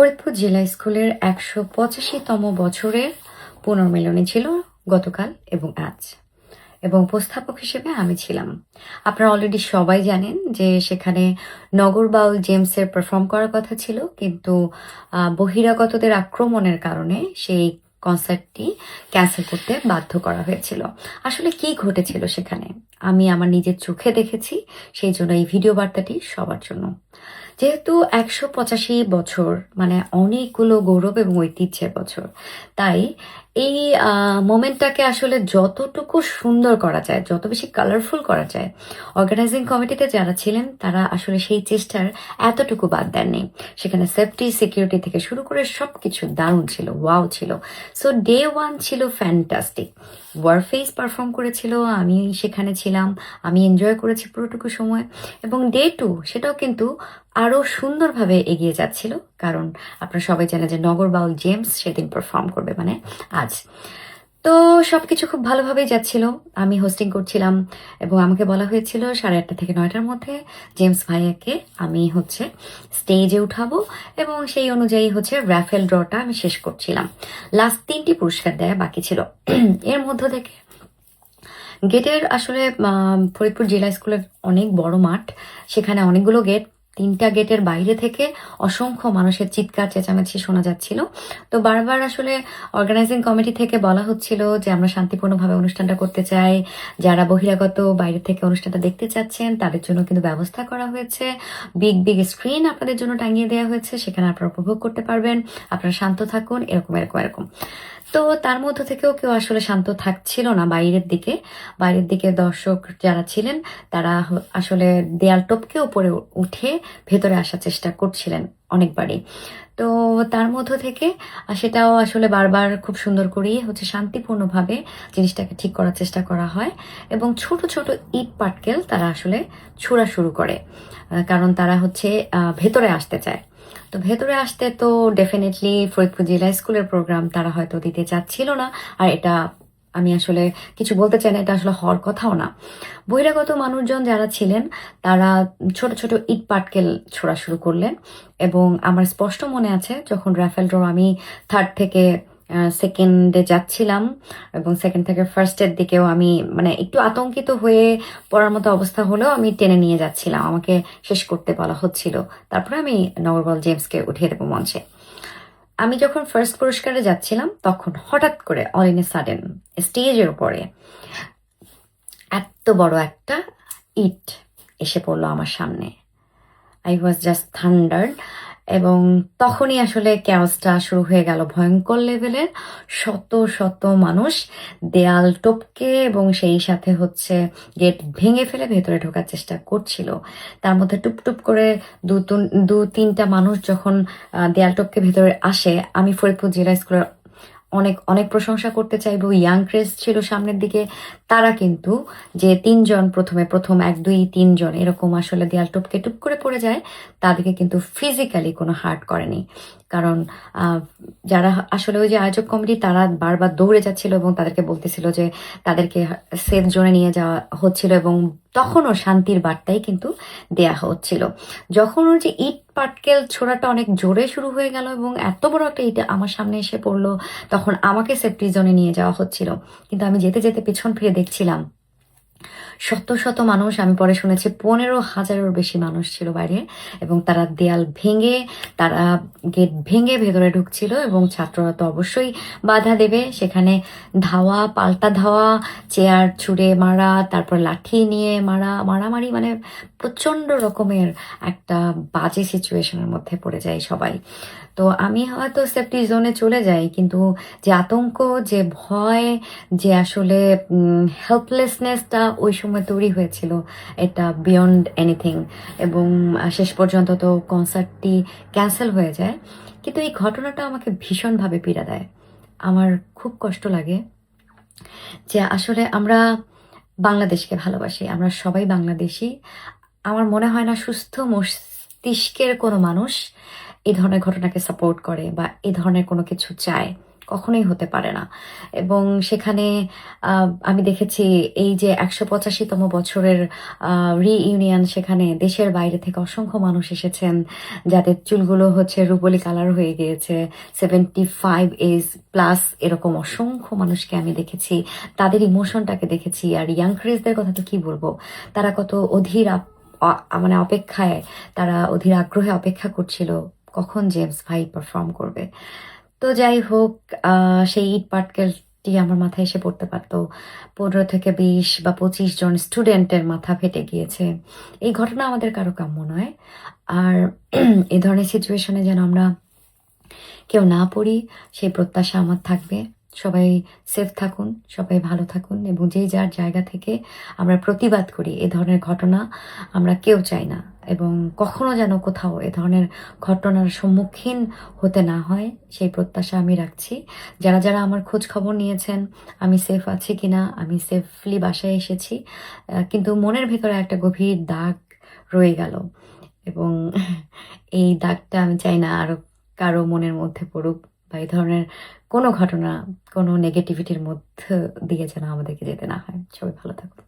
ফরিদপুর জেলা স্কুলের একশো পঁচাশিতম বছরের পুনর্মিলনী ছিল গতকাল এবং আজ। এবং উপস্থাপক হিসেবে আমি ছিলাম। আপনারা অলরেডি সবাই জানেন যে সেখানে নগর বাউল জেমসের পারফর্ম করার কথা ছিল, কিন্তু বহিরাগতদের আক্রমণের কারণে সেই কনসার্টটি ক্যান্সেল করতে বাধ্য করা হয়েছিল। আসলে কি ঘটেছিল সেখানে? আমি আমার নিজের চোখে দেখেছি, সেই জন্য এই ভিডিও বার্তাটি সবার জন্য। যেহেতু একশো পঁচাশি বছর মানে অনেকগুলো গৌরব এবং ঐতিহ্যের বছর, তাই এই মোমেন্টটাকে আসলে যতটুকু সুন্দর করা যায়, যত বেশি কালারফুল করা যায় অর্গানাইজিং কমিটিতে যারা ছিলেন, তারা আসলে সেই চেষ্টার এতটুকু বাদ দেননি। সেখানে সেফটি সিকিউরিটি থেকে শুরু করে সব কিছু দারুণ ছিল ওয়াও ছিল। সো ডে ওয়ান ছিল ফ্যান্টাস্টিক ওয়ার ওয়ারফেস পারফর্ম করেছিল, আমি সেখানে ছিলাম, আমি এনজয় করেছি পুরোটুকু সময়। এবং ডে টু সেটাও কিন্তু আরও সুন্দরভাবে এগিয়ে যাচ্ছিল, কারণ আপনারা সবাই জানেন যে নগর বাউল জেমস সেদিন পারফর্ম করবে মানে আজ। তো সব কিছু খুব ভালোভাবেই যাচ্ছিল। আমি হোস্টিং করছিলাম এবং আমাকে বলা হয়েছিল সাড়ে আটটা থেকে নয়টার মধ্যে জেমস ভাইয়াকে আমি হচ্ছে স্টেজে উঠাবো এবং সেই অনুযায়ী হচ্ছে র্যাফেল ড্রটা আমি শেষ করছিলাম। লাস্ট তিনটি পুরস্কার দেয়া বাকি ছিল। এর মধ্য থেকে গেটের আসলে ফরিদপুর জেলা স্কুলের অনেক বড় মাঠ, সেখানে অনেকগুলো গেট তিনটা গেটের বাইরে থেকে অসংখ্য মানুষের চিৎকার, চেঁচামেচি শোনা যাচ্ছিল। তো বারবার আসলে অর্গানাইজিং কমিটি থেকে বলা হচ্ছিল যে, আমরা শান্তিপূর্ণভাবে অনুষ্ঠানটা করতে চাই। যারা বহিরাগত বাইরে থেকে অনুষ্ঠানটা দেখতে চাচ্ছেন, তাদের জন্য কিন্তু ব্যবস্থা করা হয়েছে। বিগ বিগ স্ক্রিন আপনাদের জন্য টাঙিয়ে দেওয়া হয়েছে। সেখানে আপনারা উপভোগ করতে পারবেন। আপনারা শান্ত থাকুন, এরকম এরকম এরকম। তো তার মধ্য থেকেও কেউ আসলে শান্ত থাকছিল না বাইরের দিকে। বাইরের দিকে দর্শক যারা ছিলেন, তারা আসলে দেয়াল টপকে উপরে উঠে ভেতরে আসার চেষ্টা করছিলেন অনেকবারই। তো তার মধ্য থেকে সেটাও আসলে বারবার খুব সুন্দর করেই হচ্ছে শান্তিপূর্ণভাবে জিনিসটাকে ঠিক করার চেষ্টা করা হয় এবং ছোট ছোট ইট পাটকেল তারা আসলে ছোড়া শুরু করে কারণ তারা হচ্ছে ভেতরে আসতে চায়। তো ভেতরে আসতে তো ডেফিনেটলি ফরিদপুর জেলা স্কুলের প্রোগ্রাম তারা হয়তো দিতে চাচ্ছিল না। আর এটা আমি আসলে কিছু বলতে চাই না, এটা আসলে হওয়ার কথাও না। বহিরাগত মানুষজন যারা ছিলেন, তারা ছোট ছোট ইট পাটকেল ছোড়া শুরু করলেন এবং আমার স্পষ্ট মনে আছে, যখন রাফেল ড্র আমি থার্ড থেকে সেকেন্ডে যাচ্ছিলাম এবং সেকেন্ড থেকে ফার্স্টের দিকেও আমি মানে একটু আতঙ্কিত হয়ে পড়ার মতো অবস্থা হলেও আমি টেনে নিয়ে যাচ্ছিলাম। আমাকে শেষ করতে বলা হচ্ছিল। তারপরে আমি নগরবল জেমসকে উঠিয়ে দেবো মঞ্চে। আমি যখন ফার্স্ট পুরস্কারে যাচ্ছিলাম, তখন হঠাৎ করে অল ইন এ সাডেন স্টেজের উপরে এত বড় একটা ইট এসে পড়ল আমার সামনে। আই ওয়াজ জাস্ট থান্ডার্ড এবং তখনই আসলে ক্যাওসটা শুরু হয়ে গেল ভয়ঙ্কর লেভেলের শত শত মানুষ দেয়াল টপকে এবং সেই সাথে হচ্ছে গেট ভেঙে ফেলে ভেতরে ঢোকার চেষ্টা করছিল। তার মধ্যে টুপটুপ টুপ করে দু দু, তিনটা মানুষ যখন দেয়াল টপকে ভেতরে আসে, আমি ফরিদপুর জেলা স্কুলের অনেক অনেক প্রশংসা করতে চাইব। ইয়াং ক্রেস ছিল সামনের দিকে। তারা কিন্তু যে তিনজন প্রথমে, প্রথম এক, দুই, তিনজন এরকম আসলে দেয়াল টপকে টুপ করে পড়ে যায়, তাদেরকে কিন্তু ফিজিক্যালি কোনো হার্ট করেনি। কারণ যারা আসলে ওই যে আয়োজক কমিটি তারা বারবার দৌড়ে যাচ্ছিল এবং তাদেরকে বলতেছিল যে তাদেরকে সেফ জোনে নিয়ে যাওয়া হচ্ছিল এবং তখনও শান্তির বার্তাই কিন্তু দেয়া হচ্ছিল। যখন ওর যে ইট পাটকেল ছোড়াটা অনেক জোরে শুরু হয়ে গেল এবং এত বড় একটা ইট আমার সামনে এসে পড়ল, তখন আমাকে সেফটি জোনে নিয়ে যাওয়া হচ্ছিল। কিন্তু আমি যেতে যেতে পিছন ফিরে দেখছিলাম শত শত মানুষ, আমি পরে শুনেছি পনেরো হাজারেরও বেশি মানুষ ছিল বাইরে এবং তারা দেয়াল ভেঙে, তারা গেট ভেঙে ভেতরে ঢুকছিল এবং ছাত্ররা তো অবশ্যই বাধা দেবে। সেখানে ধাওয়া, পাল্টা ধাওয়া, চেয়ার ছুঁড়ে মারা, তারপর লাঠি নিয়ে মারা, মারামারি মানে প্রচণ্ড রকমের একটা বাজে সিচুয়েশনের মধ্যে পড়ে যায় সবাই। তো আমি হয়তো সেফটি জোনে চলে যাই, কিন্তু যে আতঙ্ক, যে ভয়, যে আসলে হেল্পলেসনেসটা ওই সময় তৈরি হয়েছিল এটা বিয়ন্ড এনিথিং এবং শেষ পর্যন্ত তো কনসার্টটি ক্যান্সেল হয়ে যায়। কিন্তু এই ঘটনাটা আমাকে ভীষণভাবে পীড়া দেয়। আমার খুব কষ্ট লাগে যে আসলে আমরা বাংলাদেশকে ভালোবাসি, আমরা সবাই বাংলাদেশি। আমার মনে হয় না সুস্থ মস্তিষ্কের কোনো মানুষ এই ধরনের ঘটনাকে সাপোর্ট করে বা এই ধরনের কোনো কিছু চায়। কখনোই হতে পারে না। এবং সেখানে আমি দেখেছি এই যে একশো পঁচাশিতম বছরের রিইউনিয়ন সেখানে দেশের বাইরে থেকে অসংখ্য মানুষ এসেছেন, যাদের চুলগুলো হচ্ছে রুপলি কালার হয়ে গিয়েছে। সেভেন্টি ফাইভ এজ প্লাস এরকম অসংখ্য মানুষকে আমি দেখেছি। তাদের ইমোশনটাকে দেখেছি। আর ইয়াং ক্রিজদের কথা তো কি বলব? তারা কত অধীর মানে অপেক্ষায়, তারা অধীর আগ্রহে অপেক্ষা করছিল, কখন জেমস ভাই পারফর্ম করবে? তো যাই হোক সেই ইট পাটকেলটি আমার মাথায় এসে পড়তে পারত। পনেরো থেকে বিশ বা পঁচিশ জন স্টুডেন্টের মাথা ফেটে গিয়েছে। এই ঘটনা আমাদের কারও কাম্য নয়। আর এ ধরনের সিচুয়েশনে যেন আমরা কেউ না পড়ি, সেই প্রত্যাশা আমার থাকবে। সবাই সেফ থাকুন, সবাই ভালো থাকুন এবং যে যার জায়গা থেকে আমরা প্রতিবাদ করি এ ধরনের ঘটনা আমরা কেউ চাই না এবং কখনো যেন কোথাও এ ধরনের ঘটনার সম্মুখীন হতে না হয়, সেই প্রত্যাশা আমি রাখছি। যারা যারা আমার খোঁজ খবর নিয়েছেন, আমি সেফ আছি কিনা, আমি সেফলি বাসায় এসেছি কিন্তু মনের ভেতরে একটা গভীর দাগ রয়ে গেল এবং এই দাগটা আমি চাই না আরও কারও মনের মধ্যে পড়ুক। বা এই ধরনের কোনো ঘটনা, কোনো নেগেটিভিটির মধ্যে দিয়ে যেন আমাদেরকে যেতে না হয়। সবাই ভালো থাকুন।